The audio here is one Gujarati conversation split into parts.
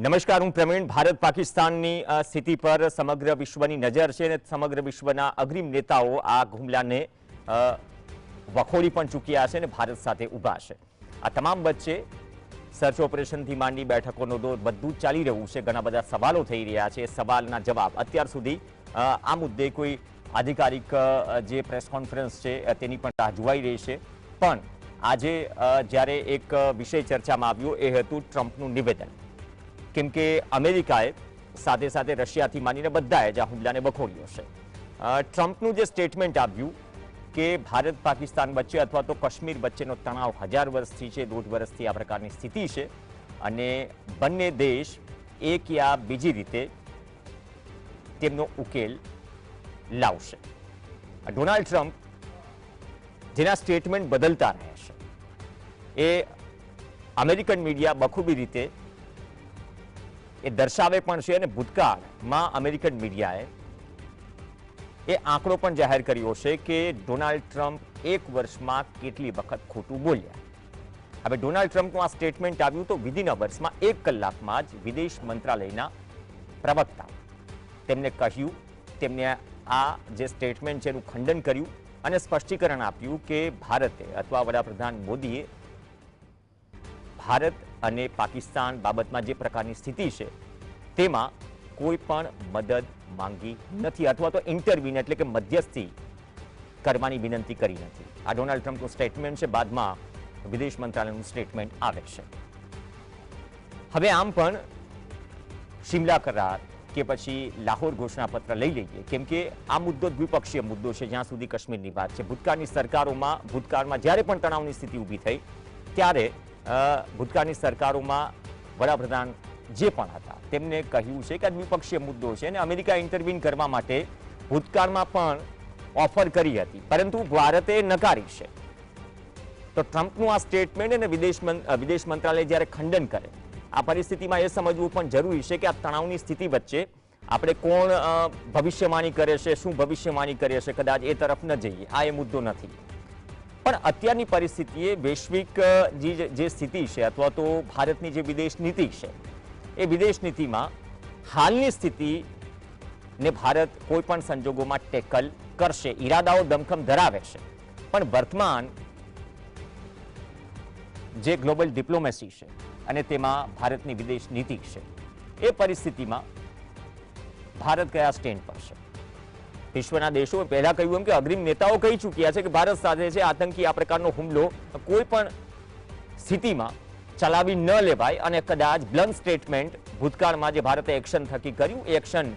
નમસ્કાર, હું પ્રવીણ. ભારત પાકિસ્તાનની સ્થિતિ પર સમગ્ર વિશ્વની નજર છે અને સમગ્ર વિશ્વના અગ્રીમ નેતાઓ આ હુમલાને વખોડી પણ ચૂક્યા છે અને ભારત સાથે ઊભા છે. આ તમામ વચ્ચે સર્ચ ઓપરેશનથી માંડી બેઠકોનો દોર બધું ચાલી રહ્યું છે. ઘણા બધા સવાલો થઈ રહ્યા છે. સવાલના જવાબ. અત્યાર સુધી આ મુદ્દે કોઈ આધિકારિક જે પ્રેસ કોન્ફરન્સ છે તેની પણ રાહ જોવાઈ રહી છે. પણ આજે જ્યારે એક વિષય ચર્ચામાં આવ્યો, એ હતું ટ્રમ્પનું નિવેદન. કેમ કે અમેરિકાએ સાથે સાથે રશિયાથી માંડીને બધાએ જ આ હુમલાને બખોડ્યો છે. ટ્રમ્પનું જે સ્ટેટમેન્ટ આવ્યું કે ભારત પાકિસ્તાન વચ્ચે અથવા તો કાશ્મીર વચ્ચેનો તણાવ હજાર વર્ષથી છે, દોઢ વર્ષથી આ પ્રકારની સ્થિતિ છે અને બંને દેશ એક યા બીજી રીતે તેમનો ઉકેલ લાવશે. ડોનાલ્ડ ટ્રમ્પ જેના સ્ટેટમેન્ટ બદલતા રહે છે, એ અમેરિકન મીડિયા બખૂબી રીતે એ દર્શાવે પણ છે અને ભૂતકાળમાં અમેરિકન મીડિયાએ એ આંકડો પણ જાહેર કર્યો છે કે ડોનાલ્ડ ટ્રમ્પ એક વર્ષમાં કેટલી વખત ખોટું બોલ્યા. હવે ડોનાલ્ડ ટ્રમ્પનું આ સ્ટેટમેન્ટ આવ્યું તો વિધિન વર્ષમાં એક કલાકમાં જ વિદેશ મંત્રાલયના પ્રવક્તા તેમને કહ્યું, તેમને આ જે સ્ટેટમેન્ટ છે એનું ખંડન કર્યું અને સ્પષ્ટીકરણ આપ્યું કે ભારતે અથવા વડાપ્રધાન મોદીએ ભારત અને પાકિસ્તાન બાબતમાં જે પ્રકારની સ્થિતિ છે, તેમાં કોઈ પણ મદદ માંગી નથી અથવા તો ઇન્ટરવીન એટલે કે મધ્યસ્થી કરવાની વિનંતી કરી નથી. આ ડોનાલ્ડ ટ્રમ્પનું સ્ટેટમેન્ટ છે, બાદમાં વિદેશ મંત્રાલયનું સ્ટેટમેન્ટ આવે છે. હવે આમ પણ શિમલા કરાર કે પછી લાહોર ઘોષણાપત્ર લઈ લઈએ, કેમ કે આ મુદ્દો દ્વિપક્ષીય મુદ્દો છે, જ્યાં સુધી કાશ્મીરની વાત છે. ભૂતકાળની સરકારોમાં, ભૂતકાળમાં જ્યારે પણ તણાવની સ્થિતિ ઊભી થઈ, ત્યારે ભૂતકાળની સરકારોમાં વડાપ્રધાન જે પણ હતા, તેમને કહ્યું છે કે દ્વિપક્ષીય મુદ્દો છે અને અમેરિકા ઇન્ટરવ્યુન કરવા માટે ભૂતકાળમાં પણ ઓફર કરી હતી, પરંતુ ભારતે નકારી છે. તો ટ્રમ્પનું આ સ્ટેટમેન્ટ અને વિદેશ વિદેશ મંત્રાલય જ્યારે ખંડન કરે, આ પરિસ્થિતિમાં એ સમજવું પણ જરૂરી છે કે આ તણાવની સ્થિતિ વચ્ચે આપણે કોણ ભવિષ્યવાણી કરે છે, શું ભવિષ્યવાણી કરે છે, કદાચ એ તરફ ન જઈએ, આ એ મુદ્દો નથી. પણ અત્યારની પરિસ્થિતિએ વૈશ્વિક જે સ્થિતિ છે અથવા તો ભારતની જે વિદેશ નીતિ છે, એ વિદેશ નીતિમાં હાલની સ્થિતિ ને ભારત કોઈ પણ સંજોગોમાં ટેકલ કરશે, ઈરાદાઓ દમખમ ધરાવે છે. પણ વર્તમાન જે ગ્લોબલ ડિપ્લોમેસી છે અને તેમાં ભારતની વિદેશ નીતિ છે, એ પરિસ્થિતિમાં ભારત કયા સ્ટેન્ડ પર છે? વિશ્વના દેશો પહેલા કહ્યું એમ કે અગ્રીમ નેતાઓ કહી ચૂક્યા છે કે ભારત સાથે છે આતંકી આ પ્રકારનો હુમલો. કોઈ પણ સ્થિતિમાં ચલાવી ન લેવાય અને કદાચ બ્લન્ટ સ્ટેટમેન્ટ ભૂતકાળમાં જે ભારતે એક્શન થકી કર્યું, એ એક્શન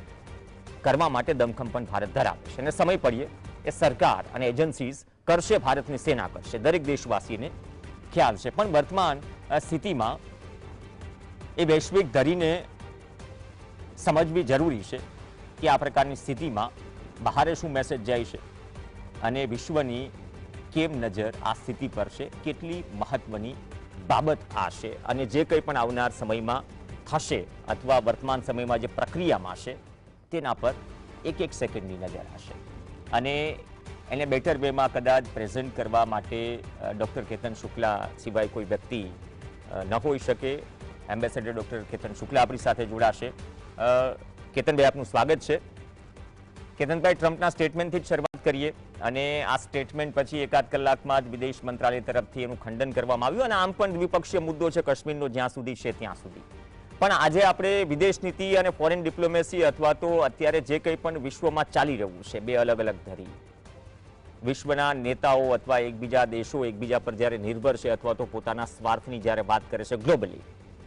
કરવા માટે દમખમ પણ ભારત ધરાવે છે. અને સમય પડીએ, એ સરકાર અને એજન્સીઝ કરશે, ભારતની સેના કરશે. દરેક દેશવાસીને ખ્યાલ છે. પણ વર્તમાન સ્થિતિમાં એ વૈશ્વિક ધરીને સમજવી જરૂરી છે કે આ પ્રકારની સ્થિતિમાં બહારે શું મેસેજ જાય છે? અને વિશ્વની કેમ નજર આ સ્થિતિ પર છે? કેટલી મહત્વની બાબત આ છે? અને જે કંઈ પણ આવનાર સમયમાં થશે અથવા વર્તમાન સમયમાં જે પ્રક્રિયામાં છે તેના પર એક એક સેકન્ડની નજર હશે. અને એને બેટર વેમાં કદાચ પ્રેઝન્ટ કરવા માટે અ, ડૉક્ટર કેતન શુક્લા સિવાય કોઈ વ્યક્તિ અ, ન હોઈ શકે. એમ્બેસેડર ડૉક્ટર કેતન શુક્લા આપણી સાથે જોડાશે. અ, કેતનભાઈ આપનું સ્વાગત છે. કેતનભાઈ, ટ્રમ્પના સ્ટેટમેન્ટથી જ શરૂઆત કરીએ અને આ સ્ટેટમેન્ટ પછી એકાદ કલાકમાં જ વિદેશ મંત્રાલય તરફથી એનું ખંડન કરવામાં આવ્યું અને આમ પણ દ્વિપક્ષીય મુદ્દો છે, કાશ્મીરનો જ્યાં સુધી છે ત્યાં સુધી. પણ આજે આપણે વિદેશ નીતિ અને ફોરેન ડિપ્લોમેસી અથવા તો અત્યારે જે કંઈ પણ વિશ્વમાં ચાલી રહ્યું છે, બે અલગ અલગ ધરી. વિશ્વના નેતાઓ અથવા એકબીજા દેશો એકબીજા પર જ્યારે નિર્ભર છે અથવા તો પોતાના સ્વાર્થની જ્યારે વાત કરે છે ગ્લોબલી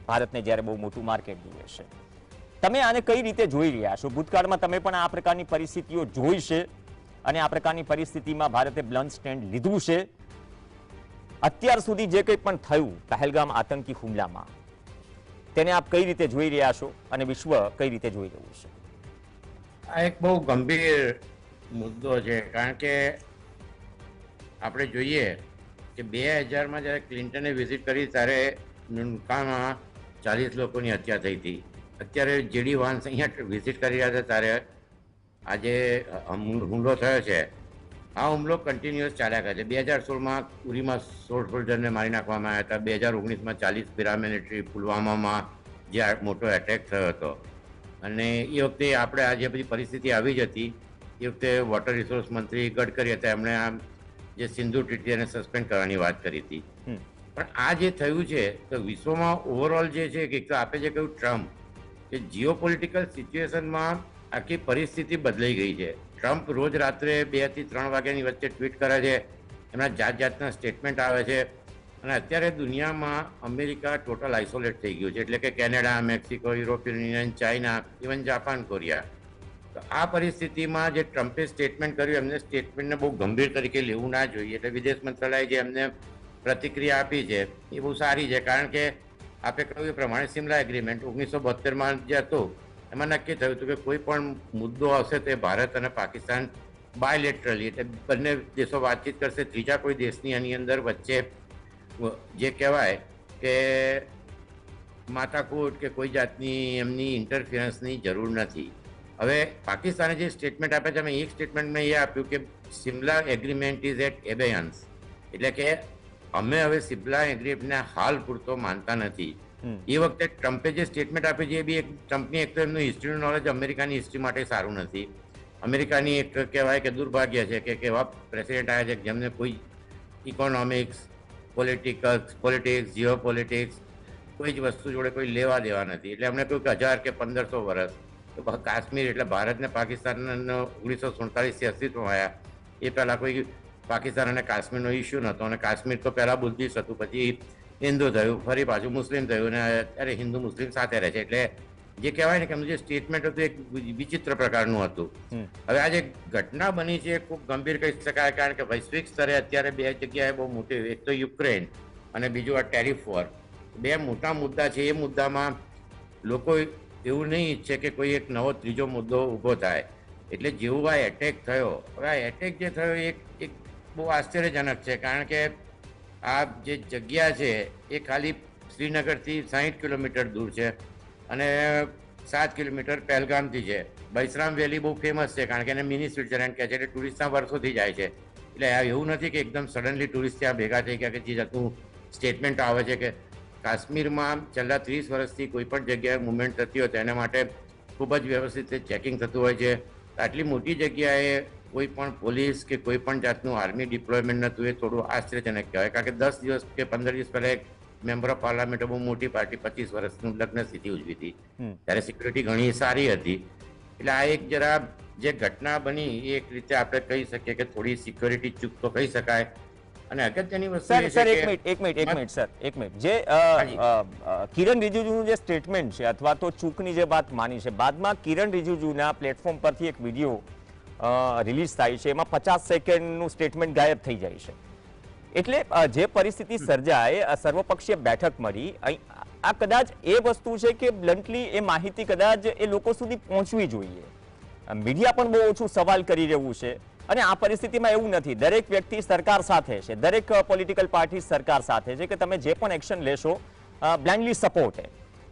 ભારતને જ્યારે બહુ મોટું માર્કેટ જોઈએ છે. તમે આને કઈ રીતે જોઈ રહ્યા છો? ભૂતકાળમાં તમે પણ આ પ્રકારની પરિસ્થિતિઓ જોઈ છે અને આ પ્રકારની પરિસ્થિતિમાં ભારતે બ્લન્ટ સ્ટેન્ડ લીધું છે. અત્યાર સુધી જે કંઈ પણ થયું પહેલગામ આતંકી હુમલામાં, તેને આપ કઈ રીતે જોઈ રહ્યા છો અને વિશ્વ કઈ રીતે જોઈ રહ્યું છે? આ એક બહુ ગંભીર મુદ્દો છે, કારણ કે આપણે જોઈએ કે બે હજારમાં જ્યારે ક્લિન્ટને વિઝિટ કરી ત્યારે નુનકામાં ચાલીસ લોકોની હત્યા થઈ હતી. અત્યારે જેડી વાન્સ અહીંયા વિઝિટ કરી રહ્યા હતા ત્યારે આજે હમ- હુમલો થયો છે. આ હુમલો કન્ટિન્યુઅસ ચાલ્યા કરે છે. બે હજાર સોળમાં ઉરીમાં સોળ સોલ્જરને મારી નાખવામાં આવ્યા હતા. બે હજાર ઓગણીસમાં ચાલીસ પિરામિલિટરી પુલવામામાં જે મોટો એટેક થયો હતો. અને એ વખતે આપણે આ જે બધી પરિસ્થિતિ આવી જ હતી. એ વખતે વોટર રિસોર્સ મંત્રી ગડકરી હતા. એમણે આ જે સિંધુ ટ્રીટી એને સસ્પેન્ડ કરવાની વાત કરી હતી. પણ આ જે થયું છે તો વિશ્વમાં ઓવરઓલ જે છે કે આપે જે કહ્યું ટ્રમ્પ કે જીઓ પોલિટિકલ સિચ્યુએશનમાં આખી પરિસ્થિતિ બદલાઈ ગઈ છે. ટ્રમ્પ રોજ રાત્રે બેથી ત્રણ વાગ્યાની વચ્ચે ટ્વીટ કરે છે. એમના જાત જાતના સ્ટેટમેન્ટ આવે છે. અને અત્યારે દુનિયામાં અમેરિકા ટોટલ આઇસોલેટ થઈ ગયું છે. એટલે કે Canada, Mexico, European Union, China even Japan, Korea. તો આ પરિસ્થિતિમાં જે ટ્રમ્પે સ્ટેટમેન્ટ કર્યું, એમને સ્ટેટમેન્ટને બહુ ગંભીર તરીકે લેવું ના જોઈએ. એટલે વિદેશ મંત્રાલયે જે એમને પ્રતિક્રિયા આપી છે, એ બહુ સારી છે. કારણ કે આપે કહ્યું એ પ્રમાણે સિમલા એગ્રીમેન્ટ ઓગણીસો બોતેરમાં જે હતું, એમાં નક્કી થયું હતું કે કોઈ પણ મુદ્દો હશે તે ભારત અને પાકિસ્તાન બાયલેટરલી એટલે બંને દેશો વાતચીત કરશે. ત્રીજા કોઈ દેશની આની અંદર વચ્ચે જે કહેવાય કે માથાકૂટ કે કોઈ જાતની એમની ઇન્ટરફિયરન્સની જરૂર નથી. હવે પાકિસ્તાને જે સ્ટેટમેન્ટ આપે છે મેં એક સ્ટેટમેન્ટ મેં એ આપ્યું કે Simla agreement is at abeyance એટલે કે અમે હવે સિપ્લા એગ્રીમેન્ટને હાલ પૂરતો માનતા નથી. એ વખતે ટ્રમ્પે જે સ્ટેટમેન્ટ આપી છે એ બી એક ટ્રમ્પની એક તો એમનું હિસ્ટ્રીનું નોલેજ અમેરિકાની હિસ્ટ્રી માટે સારું નથી. અમેરિકાની એક કહેવાય કે દુર્ભાગ્ય છે કે કેવા પ્રેસિડેન્ટ આવ્યા છે જેમને કોઈ economics politicals politics geo politics કોઈ જ વસ્તુ જોડે કોઈ લેવા દેવા નથી. એટલે અમને કહ્યું કે હજાર કે પંદરસો વર્ષ તો કાશ્મીર એટલે ભારત ને પાકિસ્તાન ઓગણીસો સુડતાલીસથી અસ્તિત્વમાં આવ્યા. એ પહેલાં કોઈ પાકિસ્તાન અને કાશ્મીરનો ઇસ્યુ નહોતો અને કાશ્મીર તો પહેલાં બુદ્ધિસ્ટ હતું પછી હિન્દુ થયું ફરી પાછું મુસ્લિમ થયું અને અત્યારે હિન્દુ મુસ્લિમ સાથે રહે છે. એટલે જે કહેવાય ને કે એમનું જે સ્ટેટમેન્ટ હતું એક વિચિત્ર પ્રકારનું હતું. હવે આ જે ઘટના બની છે એ ખૂબ ગંભીર કહી શકાય કારણ કે વૈશ્વિક સ્તરે અત્યારે બે જગ્યાએ બહુ મોટી એક તો યુક્રેન અને બીજું આ ટેરિફ વોર. બે મોટા મુદ્દા છે એ મુદ્દામાં લોકો એવું નહીં ઈચ્છે કે કોઈ એક નવો ત્રીજો મુદ્દો ઊભો થાય. એટલે જેવું આ એટેક થયો હવે આ એટેક જે થયો એક એક બહુ આશ્ચર્યજનક છે, કારણ કે આ જે જગ્યા છે, એ ખાલી શ્રીનગરથી સાહીઠ કિલોમીટર દૂર છે અને સાત કિલોમીટર પહેલગામથી છે. બૈસરામ વેલી બહુ ફેમસ છે, કારણ કે એને મિની સ્વિટ્ઝરલેન્ડ કહે છે, એટલે ટુરિસ્ટના વર્ષોથી જાય છે. એટલે આ એવું નથી કે એકદમ સડનલી ટુરિસ્ટ ત્યાં ભેગા થઈ ગયા કે જે જતું સ્ટેટમેન્ટ આવે છે કે કાશ્મીરમાં છેલ્લા ત્રીસ વર્ષથી કોઈ પણ જગ્યાએ મુવમેન્ટ થતી હોય તેના માટે ખૂબ જ વ્યવસ્થિત ચેકિંગ થતું હોય છે. આટલી મોટી જગ્યાએ કોઈ પણ પોલીસ કે કોઈ પણ જાતનું આર્મી ડિપ્લોયમેન્ટ નહોતું એ થોડું આશ્ચર્યજનક કહેવાય. કારણ કે દસ દિવસ કે પંદર દિવસ પહેલા એક મેમ્બર ઓફ પાર્લામેન્ટ બહુ મોટી પાર્ટી પચીસ વર્ષનું લગ્ન સ્થિતિ ઉજવી હતી. ત્યારે સિક્યુરિટી ઘણી સારી હતી. એટલે આ એક જરા જે ઘટના બની એ એક રીતે આપણે કહી શકીએ કે થોડી સિક્યોરિટી ચૂક તો કહી શકાય. અને અગત્યની વસ્તુ સર સર એક મિનિટ એક મિનિટ એક મિનિટ સર એક મિનિટ. જે કિરણ રિજિજુનું જે સ્ટેટમેન્ટ છે અથવા તો ચૂકની જે વાત માની છે બાદમાં કિરણ રિજિજુના પ્લેટફોર્મ પરથી એક વીડિયો રિલીઝ થાય છે. એમાં પચાસ સેકન્ડનું સ્ટેટમેન્ટ ગાયબ થઈ જાય છે. એટલે અ, જે પરિસ્થિતિ સર્જાય અ, સર્વપક્ષીય બેઠક મળી અહીં આ કદાચ એ વસ્તુ છે કે બ્લન્ટલી એ માહિતી કદાચ એ લોકો સુધી પહોંચવી જોઈએ. અ, મીડિયા પણ બહુ ઓછું સવાલ કરી રહ્યું છે. અને આ પરિસ્થિતિમાં એવું નથી. દરેક વ્યક્તિ સરકાર સાથે છે. દરેક પોલિટિકલ પાર્ટી સરકાર સાથે છે કે તમે જે પણ એક્શન લેશો બ્લાઇન્ડલી સપોર્ટ છે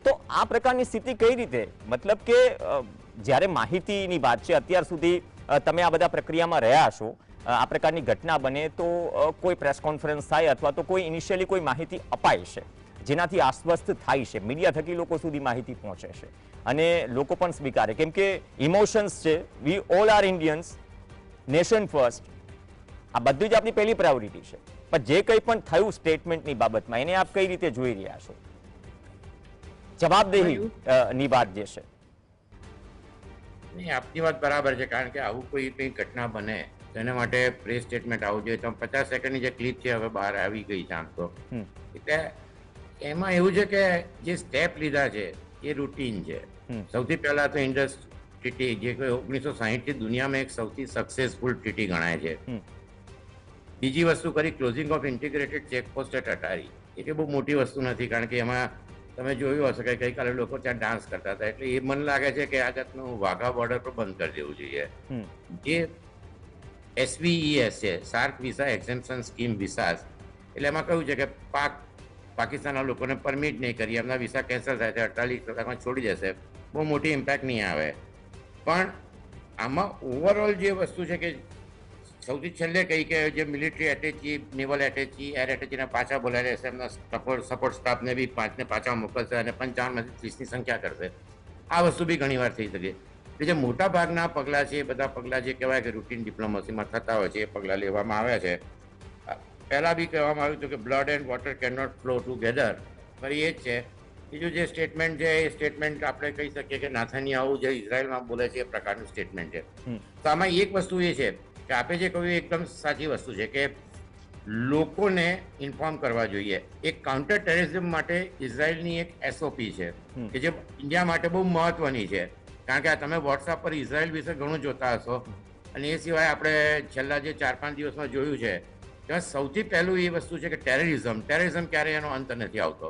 તો આ પ્રકારની સ્થિતિ કઈ રીતે? મતલબ કે અ, જ્યારે માહિતીની વાત છે અત્યાર સુધી અ, તમે આ બધા પ્રક્રિયામાં રહ્યા છો આ પ્રકારની ઘટના બને તો કોઈ પ્રેસ કોન્ફરન્સ થાય અથવા તો કોઈ ઇનિશિયલી કોઈ માહિતી અપાય છે જેનાથી આશ્વસ્ત થાય છે મીડિયા થકી લોકો સુધી માહિતી પહોંચે છે. અને લોકો પણ સ્વીકારે. કેમ કે ઇમોશન્સ છે we all are Indians nation first આ બધું જ આપણી પહેલી પ્રાયોરિટી છે. પણ જે કંઈ પણ થયું સ્ટેટમેન્ટની બાબતમાં એને આપ કઈ રીતે જોઈ રહ્યા છો? જવાબદેહી ની વાત જે છે. નહીં આપની વાત બરાબર છે કારણ કે આવું કોઈ કંઈ ઘટના બને તો એના માટે પ્રેસ સ્ટેટમેન્ટ આવવું જોઈએ તો પચાસ સેકન્ડની જે ક્લિપ છે હવે બહાર આવી ગઈ છે આમ તો. એટલે એમાં એવું છે કે જે સ્ટેપ લીધા છે એ રૂટીન છે. સૌથી પહેલા તો ઇન્ડસ્ટ્રી જે કોઈ ઓગણીસો સાહીઠથી દુનિયામાં એક સૌથી સક્સેસફુલ ટીટી ગણાય છે. બીજી વસ્તુ કરી closing of integrated checkpost at Attari એ કે બહુ મોટી વસ્તુ નથી કારણ કે એમાં તમે જોયું હશે કે ગઈકાલે લોકો ત્યાં ડાન્સ કરતા હતા. એટલે એ મને લાગે છે કે આ જાતનું વાઘા બોર્ડર પર બંધ કરી દેવું જોઈએ. જે એસવીઈએસ છે SAARC visa exemption scheme visas એટલે એમાં કહ્યું છે કે પાક પાકિસ્તાનના લોકોને પરમિટ નહીં કરી એમના વિસા કેન્સલ થાય છે અડતાલીસ કલાકમાં છોડી જશે બહુ મોટી ઇમ્પેક્ટ નહીં આવે. પણ આમાં ઓવરઓલ જે વસ્તુ છે કે સૌથી છેલ્લે કહી કે જે military attache naval attache air એટેચીને પાછા બોલાવે છે એમના સપોર્ટ સપોર્ટ સ્ટાફને બી પાંચને પાછા મોકલશે અને પંચાવનમાંથી ત્રીસની સંખ્યા કરશે. આ વસ્તુ બી ઘણીવાર થઈ શકે. એટલે જે મોટા ભાગના પગલાં છે એ બધા પગલાં જે કહેવાય કે રૂટીન ડિપ્લોમસીમાં થતા હોય છે એ પગલાં લેવામાં આવ્યા છે. પહેલાં બી કહેવામાં આવ્યું હતું કે blood and water can not flow together ફરી એ જ છે. બીજું જે સ્ટેટમેન્ટ છે એ સ્ટેટમેન્ટ આપણે કહી શકીએ કે નાથાની આવું જે ઇઝરાયલમાં બોલે છે એ પ્રકારનું સ્ટેટમેન્ટ છે. તો આમાં એક વસ્તુ એ છે. કે આપે જે કહ્યું એકદમ સાચી વસ્તુ છે કે લોકોને ઇન્ફોર્મ કરવા જોઈએ. એક કાઉન્ટર ટેરરિઝમ માટે ઇઝરાયલની એક એસઓપી છે કે જે ઇન્ડિયા માટે બહુ મહત્વની છે. કારણ કે આ તમે વોટ્સઅપ પર ઇઝરાયલ વિશે ઘણું જોતા હશો અને એ સિવાય આપણે છેલ્લા જે ચાર પાંચ દિવસમાં જોયું છે તેમાં સૌથી પહેલું એ વસ્તુ છે કે ટેરરિઝમ ટેરરિઝમ ક્યારે એનો અંત નથી આવતો.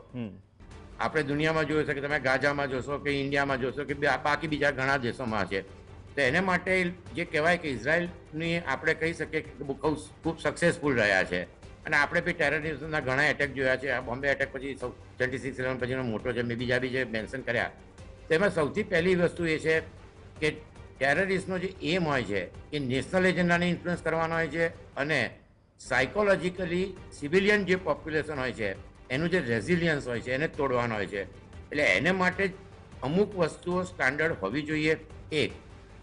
આપણે દુનિયામાં જોયું છે કે તમે ગાઝામાં જોશો કે ઇન્ડિયામાં જોશો કે બાકી બીજા ઘણા દેશોમાં છે. તો એને માટે જે કહેવાય કે ઇઝરાયલની આપણે કહી શકીએ કે બહુ ખૂબ સક્સેસફુલ રહ્યા છે. અને આપણે બી ટેરરિઝમના ઘણા એટેક જોયા છે. આ બોમ્બે એટેક પછી સૌ ટ્વેન્ટી સિક્સ ઇલેવન પછીનો મોટો છે. મેં બીજા બી જે મેન્શન કર્યા. તેમાં સૌથી પહેલી વસ્તુ એ છે કે ટેરરિસ્ટનો જે એમ હોય છે એ નેશનલ એજન્ડાને ઇન્ફ્લુઅન્સ કરવાનો હોય છે અને સાયકોલોજીકલી સિવિલિયન જે પોપ્યુલેશન હોય છે, એનું જે રેઝિલિયન્સ હોય છે, એને તોડવાનો હોય છે. એટલે એને માટે અમુક વસ્તુઓ સ્ટાન્ડર્ડ હોવી જોઈએ. એક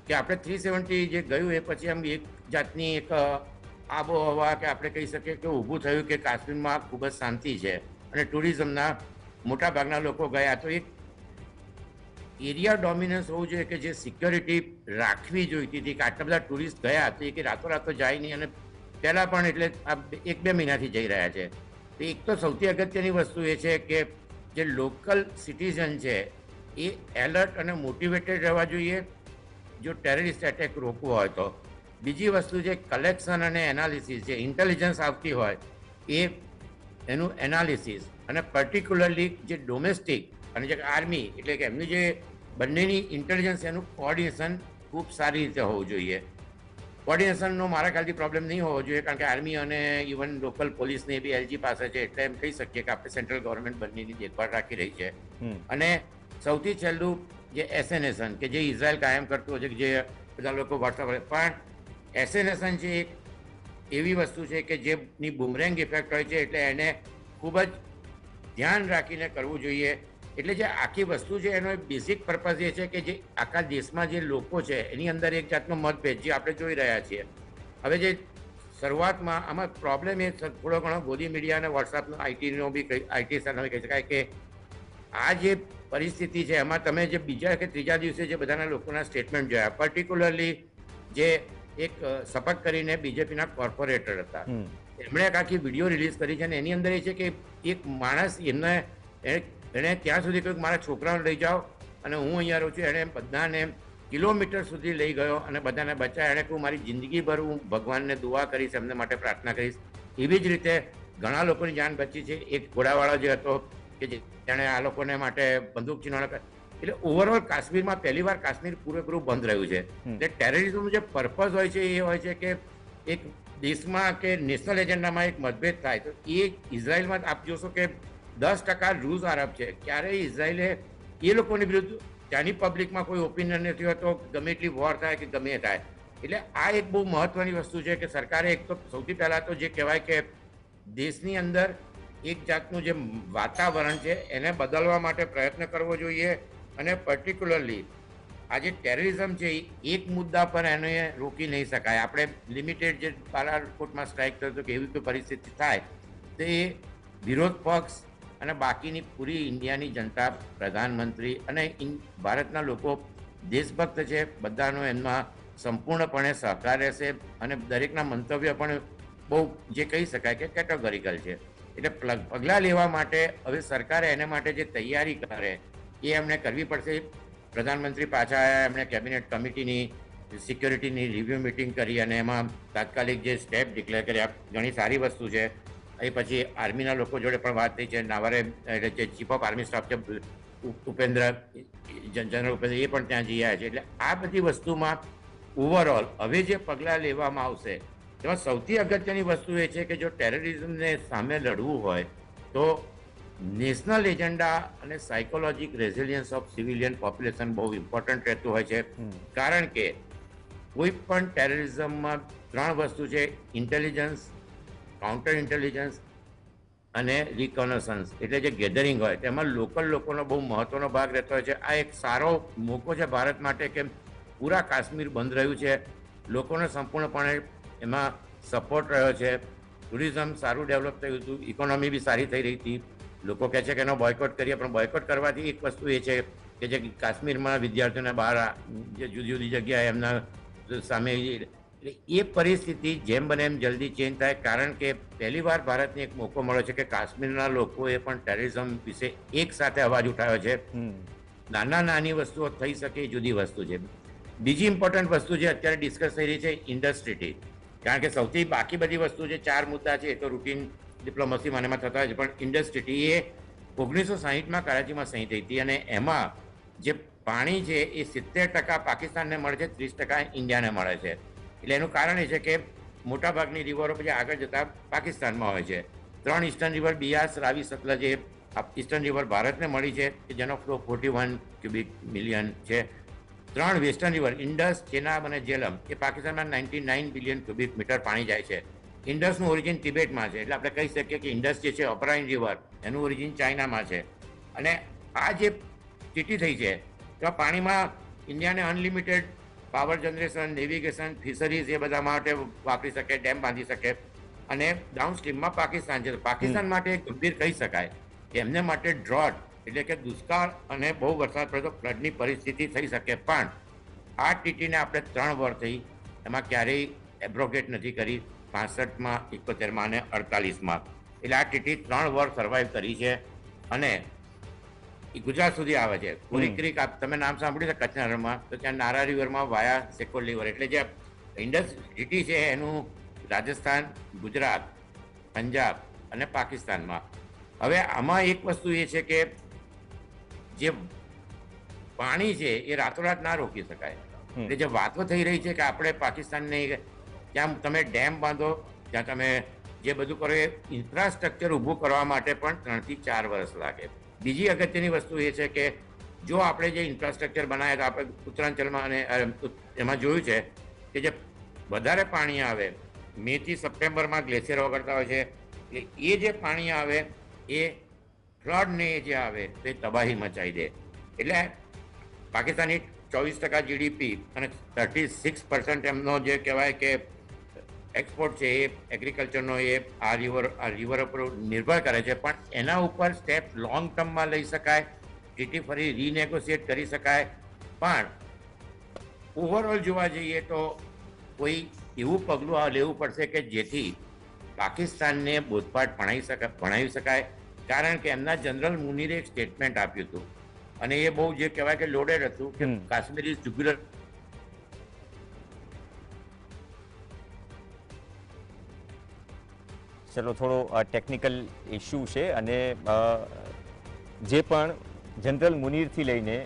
કે આપણે થ્રી સેવન્ટી જે ગયું એ પછી આમ એક જાતની એક આબોહવા કે આપણે કહી શકીએ કે ઊભું થયું કે કાશ્મીરમાં ખૂબ જ શાંતિ છે. અને ટુરિઝમના મોટા ભાગના લોકો ગયા તો એક એરિયા ડોમિનન્સ હોવું જોઈએ કે જે સિક્યોરિટી રાખવી જોઈતી હતી કે આટલા બધા ટુરિસ્ટ ગયા તો એ કે રાતોરાતો જાય નહીં અને પહેલાં પણ એટલે આ એક બે મહિનાથી જઈ રહ્યા છે. તો એક તો સૌથી અગત્યની વસ્તુ એ છે કે જે લોકલ સિટીઝન છે એ એલર્ટ અને મોટિવેટેડ રહેવા જોઈએ. જો ટેરરિસ્ટ એટેક રોકવો હોય તો. બીજી વસ્તુ જે કલેક્શન અને એનાલિસિસ જે ઇન્ટેલિજન્સ આવતી હોય એ એનું એનાલિસિસ અને પર્ટિક્યુલરલી જે ડોમેસ્ટિક અને જે આર્મી એટલે કે એમનું જે બંનેની ઇન્ટેલિજન્સ એનું કોઓર્ડિનેશન ખૂબ સારી રીતે હોવું જોઈએ. કોર્ડિનેશનનો મારા ખ્યાલથી પ્રોબ્લેમ નહીં હોવો જોઈએ કારણ કે આર્મી અને ઇવન લોકલ પોલીસને બી એલજી પાસે છે એટલે એમ કહી શકીએ કે આપણે સેન્ટ્રલ ગવર્મેન્ટ બંનેની દેખભાળ રાખી રહી છે. અને સૌથી છેલ્લું જે એસએનએસન કે જે ઇઝરાયલ કાયમ કરતું હોય છે જે બધા લોકો વોટ્સઅપ પણ એસએનએસન છે એક એવી વસ્તુ છે કે જેની બુમરેંગ ઇફેક્ટ હોય છે એટલે એને ખૂબ જ ધ્યાન રાખીને કરવું જોઈએ એટલે જે આખી વસ્તુ છે એનો એક બેઝિક પર્પઝ એ છે કે જે આખા દેશમાં જે લોકો છે એની અંદર એક જાતનો મતભેદ જે આપણે જોઈ રહ્યા છીએ। હવે જે શરૂઆતમાં આમાં પ્રોબ્લેમ એ થોડો ઘણો ગોદી મીડિયા અને વોટ્સઅપનો આઈટીનો બી આઈટી સાથે કહી શકાય કે આ જે પરિસ્થિતિ છે. એમાં તમે જે બીજા કે ત્રીજા દિવસે જે બધાના લોકોના સ્ટેટમેન્ટ જોયા પર્ટિક્યુલરલી જે એક સપક કરીને બીજેપીના કોર્પોરેટર હતા. એમણે એક આખી વીડિયો રિલીઝ કરી છે અને એની અંદર એ છે કે એક માણસ એમને એણે એણે ત્યાં સુધી કહ્યું મારા છોકરાઓને લઈ જાઓ અને હું અહીંયા રહું છું. એણે બધાને કિલોમીટર સુધી લઈ ગયો અને બધાને બચાવ્યા. એણે કહ્યું મારી જિંદગીભર હું ભગવાનને દુઆ કરીશ એમને માટે પ્રાર્થના કરીશ. એવી જ રીતે ઘણા લોકોની જાન બચી છે. એક ઘોડાવાળો જે હતો કે જે તેણે આ લોકોને માટે બંદૂક ચીનવાનો એટલે ઓવરઓલ કાશ્મીરમાં પહેલી વાર કાશ્મીર પૂરેપૂરું બંધ રહ્યું છે. એટલે ટેરરિઝમનું જે પર્પઝ હોય છે એ હોય છે કે એક દેશમાં કે નેશનલ એજન્ડામાં એક મતભેદ થાય તો એ ઇઝરાયલમાં આપ જોશો કે દસ ટકા રૂઝ આરબ છે. ક્યારેય ઇઝરાયલે એ લોકોની વિરુદ્ધ ત્યાંની પબ્લિકમાં કોઈ ઓપિનિયન નથી હોતો ગમે એટલી વોર થાય કે ગમે થાય. એટલે આ એક બહુ મહત્વની વસ્તુ છે કે સરકારે એક તો સૌથી પહેલાં તો જે કહેવાય કે દેશની અંદર એક જાતનું જે વાતાવરણ છે, એને બદલવા માટે પ્રયત્ન કરવો જોઈએ અને પર્ટિક્યુલરલી આ જે ટેરરિઝમ છે એક મુદ્દા પર એને રોકી નહીં શકાય. આપણે લિમિટેડ જે બાલાકોટમાં સ્ટ્રાઇક થયો હતો કે એવી કોઈ પરિસ્થિતિ થાય, તો એ વિરોધ પક્ષ અને બાકીની પૂરી ઇન્ડિયાની જનતા, પ્રધાનમંત્રી અને ભારતના લોકો દેશભક્ત છે, બધાનો એમાં સંપૂર્ણપણે સહકાર રહેશે અને દરેકના મંતવ્ય પણ બહુ જે કહી શકાય કે કેટેગોરિકલ છે. એટલે પગલાં લેવા માટે હવે સરકારે એને માટે જે તૈયારી કરે, એ એમને કરવી પડશે. પ્રધાનમંત્રી પાછા એમણે કેબિનેટ કમિટીની, સિક્યોરિટીની રિવ્યુ મિટિંગ કરી અને એમાં તાત્કાલિક જે સ્ટેપ ડિક્લેર કર્યા, ઘણી સારી વસ્તુ છે. એ પછી આર્મીના લોકો જોડે પણ વાત થઈ છે. નાવારે, એટલે જે ચીફ ઓફ આર્મી સ્ટાફ છે ઉપેન્દ્ર જનરલ ઉપેન્દ્ર, એ પણ ત્યાં જઈ આવ્યા છે. એટલે આ બધી વસ્તુમાં ઓવરઓલ હવે જે પગલાં લેવામાં આવશે તેમાં સૌથી અગત્યની વસ્તુ એ છે કે જો ટેરરિઝમને સામે લડવું હોય તો નેશનલ એજન્ડા અને psychologic resilience of civilian population બહુ ઇમ્પોર્ટન્ટ રહેતું હોય છે. કારણ કે કોઈ પણ ટેરરિઝમમાં ત્રણ વસ્તુ છે ઇન્ટેલિજન્સ કાઉન્ટર ઇન્ટેલિજન્સ અને રિકોનસન્સ. એટલે જે ગેધરિંગ હોય તેમાં લોકલ લોકોનો બહુ મહત્વનો ભાગ રહેતો હોય છે. આ એક સારો મોકો છે ભારત માટે કે પૂરા કાશ્મીર બંધ રહ્યું છે. લોકોને સંપૂર્ણપણે એમાં સપોર્ટ રહ્યો છે. ટુરિઝમ સારું ડેવલપ થયું હતું. ઇકોનોમી બી સારી થઈ રહી હતી. લોકો કહે છે કે એનો બોયકોટ કરીએ પણ બોયકોટ કરવાથી એક વસ્તુ એ છે કે જે કાશ્મીરમાં વિદ્યાર્થીઓને બહાર જે જુદી જુદી જગ્યાએ એમના સામે એટલે એ પરિસ્થિતિ જેમ બને એમ જલ્દી ચેન્જ થાય. કારણ કે પહેલીવાર ભારતને એક મોકો મળ્યો છે કે કાશ્મીરના લોકોએ પણ ટેરરિઝમ વિશે એક સાથે અવાજ ઉઠાવ્યો છે. નાના નાની વસ્તુઓ થઈ શકે એ જુદી વસ્તુ છે. બીજી ઇમ્પોર્ટન્ટ વસ્તુ જે અત્યારે ડિસ્કસ થઈ રહી છે ઇન્ડસ્ટ્રીટી કારણ કે સૌથી બાકી બધી વસ્તુ જે ચાર મુદ્દા છે, એ તો રૂટીન ડિપ્લોમસી માનેમાં થતા હોય છે, પણ ઇન્ડસ્ટ્રીટી એ ઓગણીસો સાહીઠમાં કરાચીમાં સહી થઈ હતી અને એમાં જે પાણી છે, એ સિત્તેર ટકા પાકિસ્તાનને મળે છે, ત્રીસ ટકા ઇન્ડિયાને મળે છે. એટલે એનું કારણ એ છે કે મોટાભાગની રિવરો પછી આગળ જતા પાકિસ્તાનમાં હોય છે. ત્રણ ઇસ્ટર્ન રિવર બિયાસ, રાવી, સતલજ એ ઇસ્ટર્ન રિવર ભારતને મળી છે, કે જેનો flow forty one cubic million છે. ત્રણ વેસ્ટર્ન રિવર ઇન્ડસ ચેનાબ અને જેલમ એ પાકિસ્તાનમાં ninety nine billion cubic metre પાણી જાય છે. ઇન્ડસનું ઓરિજિન તિબેટમાં છે એટલે આપણે કહી શકીએ કે ઇન્ડસ જે છે અપરાઇન રિવર એનું ઓરિજિન ચાઇનામાં છે. અને આ જે સ્થિતિ થઈ છે તો પાણીમાં ઇન્ડિયાને unlimited power generation navigation fisheries એ બધા માટે વાપરી શકે ડેમ બાંધી શકે. અને ડાઉન સ્ટ્રીમમાં પાકિસ્તાન છે. તો પાકિસ્તાન માટે ગંભીર કહી શકાય કે એમને માટે ડ્રોટ એટલે કે દુષ્કાળ અને બહુ વરસાદ પડે તો ફ્લડની પરિસ્થિતિ થઈ શકે. પણ આ ટીટીને આપણે ત્રણ વર થઈ એમાં ક્યારેય એબ્રોગેટ નથી કરી. પાસઠમાં એકોતેરમાં અને અડતાલીસમાં. એટલે આ ટીટી ત્રણ વર્ષ સર્વાઈવ કરી છે. અને એ ગુજરાત સુધી આવે છે. કોરી ક્રિક આપ તમે નામ સાંભળ્યું છે કચ્છના રણમાં? તો ત્યાં નારા રિવરમાં વાયા સેકોલ રિવર એટલે જે ઇન્ડસ સિટી છે એનું રાજસ્થાન ગુજરાત પંજાબ અને પાકિસ્તાનમાં. હવે આમાં એક વસ્તુ એ છે કે જે પાણી છે એ રાતોરાત ના રોકી શકાય. એટલે જે વાતો થઈ રહી છે કે આપણે પાકિસ્તાનને ત્યાં તમે ડેમ બાંધો ત્યાં તમે જે બધું કરો એ ઇન્ફ્રાસ્ટ્રક્ચર ઊભું કરવા માટે પણ ત્રણથી ચાર વર્ષ લાગે બીજી અગત્યની વસ્તુ એ છે કે જો આપણે જે ઇન્ફ્રાસ્ટ્રક્ચર બનાવ્યા તો આપણે ઉત્તરાંચલમાં અને એમાં જોયું છે કે જે વધારે પાણી આવે મેથી સપ્ટેમ્બરમાં ગ્લેશિયર ઓગળતા હોય છે એટલે એ જે પાણી આવે એ ફ્લડ ને જે આવે તે તબાહી મચાવી દે. એટલે પાકિસ્તાની ચોવીસ ટકા જીડીપી અને થર્ટી સિક્સ પર્સન્ટ એમનો જે કહેવાય કે એક્સપોર્ટ છે એ એગ્રીકલ્ચરનો એ, આ રિવર આ રિવર ઉપર નિર્ભર કરે છે. પણ એના ઉપર સ્ટેપ લોંગ ટર્મમાં લઈ શકાય ટીટી ફરી રીનેગોશિએટ કરી શકાય. પણ ઓવરઓલ જોવા જઈએ તો કોઈ એવું પગલું લેવું પડશે કે જેથી પાકિસ્તાનને બોધપાઠ ભણાવી શકાય ભણાવી શકાય. કારણ કે એમના જનરલ મુનીરે એક સ્ટેટમેન્ટ આપ્યું હતું અને એ બહુ જે કહેવાય કે લોડેડ હતું કે. કાશ્મીરી જુબ્યુલર ચલો થોડો ટેકનિકલ ઇશ્યુ છે અને જે પણ જનરલ મુનીરથી લઈને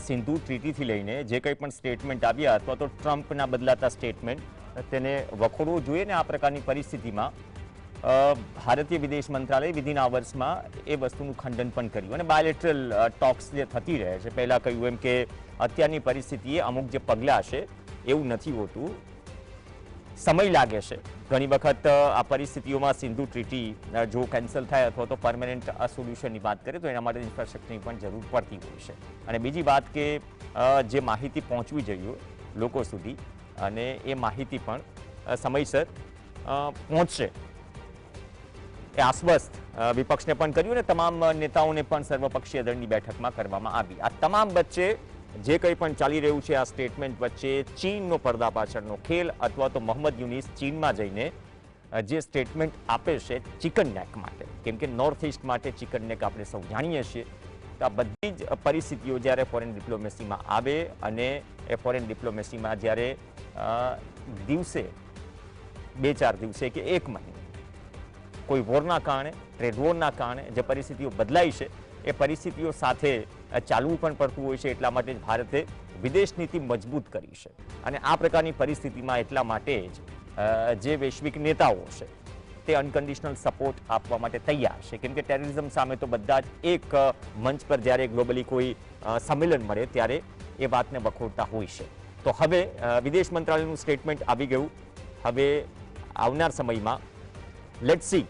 સિંધુ ટ્રીટીથી લઈને જે કંઈ પણ સ્ટેટમેન્ટ આવ્યા અથવા તો ટ્રમ્પના બદલાતા સ્ટેટમેન્ટ તેને વખોડવું જોઈએ ને આ પ્રકારની પરિસ્થિતિમાં ભારતીય વિદેશ મંત્રાલય વિધિન આવર્સમાં એ વસ્તુનું ખંડન પણ કર્યું અને બાયલેટરલ ટોક્સ જે થતી રહે છે. પહેલાં કહ્યું એમ કે અત્યારની પરિસ્થિતિએ અમુક જે પગલાં છે એવું નથી હોતું. સમય લાગે છે. ઘણી વખત આ પરિસ્થિતિઓમાં સિંધુ ટ્રીટી જો કેન્સલ થાય અથવા તો પરમેનન્ટ સોલ્યુશનની વાત કરીએ તો એના માટે ઇન્ફ્રાસ્ટ્રક્ચરની પણ જરૂર પડતી હોય છે. અને બીજી વાત કે જે માહિતી પહોંચવી જોઈએ લોકો સુધી અને એ માહિતી પણ સમયસર પહોંચશે. એ આશ્વસ્ત વિપક્ષને પણ કર્યું અને તમામ નેતાઓને પણ સર્વપક્ષીય દળની બેઠકમાં કરવામાં આવી. આ તમામ વચ્ચે જે કંઈ પણ ચાલી રહ્યું છે, આ સ્ટેટમેન્ટ વચ્ચે ચીનનો પડદા પાછળનો ખેલ અથવા તો મોહમ્મદ યુનિસ ચીનમાં જઈને જે સ્ટેટમેન્ટ આપે છે ચિકન નેક માટે. કેમ કે નોર્થ ઇસ્ટ માટે ચિકન નેક આપણે સૌ જાણીએ છીએ. તો આ બધી જ પરિસ્થિતિઓ જ્યારે ફોરેન ડિપ્લોમેસીમાં આવે અને એ ફોરેન ડિપ્લોમેસીમાં જ્યારે દિવસે, બે ચાર દિવસે કે એક મહિને કોઈ વોરના કારણે, ટ્રેડ વોરના કારણે જે પરિસ્થિતિઓ બદલાઈ છે, એ પરિસ્થિતિઓ સાથે ચાલવું પણ પડતું હોય છે, એટલા માટે જ ભારતે વિદેશ નીતિ મજબૂત કરી છે. અને આ પ્રકારની પરિસ્થિતિમાં એટલા માટે જ જે વૈશ્વિક નેતાઓ છે, તે અનકન્ડિશનલ સપોર્ટ આપવા માટે તૈયાર છે. કેમ કે ટેરરિઝમ સામે તો બધા જ એક મંચ પર જ્યારે ગ્લોબલી કોઈ સંમેલન મળે ત્યારે એ વાતને વખોડતા હોય છે. તો હવે વિદેશ મંત્રાલયનું સ્ટેટમેન્ટ આવી ગયું. હવે આવનાર સમયમાં લેટ સી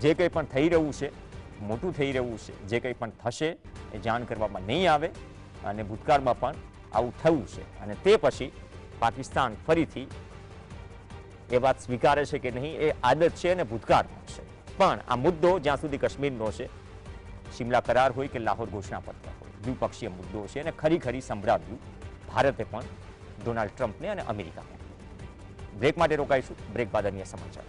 જે કંઈ પણ થઈ રહ્યું છે, મોટું થઈ રહ્યું છે, જે કંઈ પણ થશે, એ જાણ કરવામાં નહીં આવે અને ભૂતકાળમાં પણ આવું થયું છે. અને તે પછી પાકિસ્તાન ફરીથી એ વાત સ્વીકારે છે કે નહીં, એ આદત છે અને ભૂતકાળમાં છે. પણ આ મુદ્દો જ્યાં સુધી કાશ્મીરનો છે, શિમલા કરાર હોય કે લાહોર ઘોષણાપત્ર હોય, દ્વિપક્ષીય મુદ્દો છે અને ખરી ખરી સંભળાવ્યું ભારતે પણ ડોનાલ્ડ ટ્રમ્પને અને અમેરિકાને. બ્રેક માટે રોકાઈશું. બ્રેક બાદ અન્ય સમાચાર.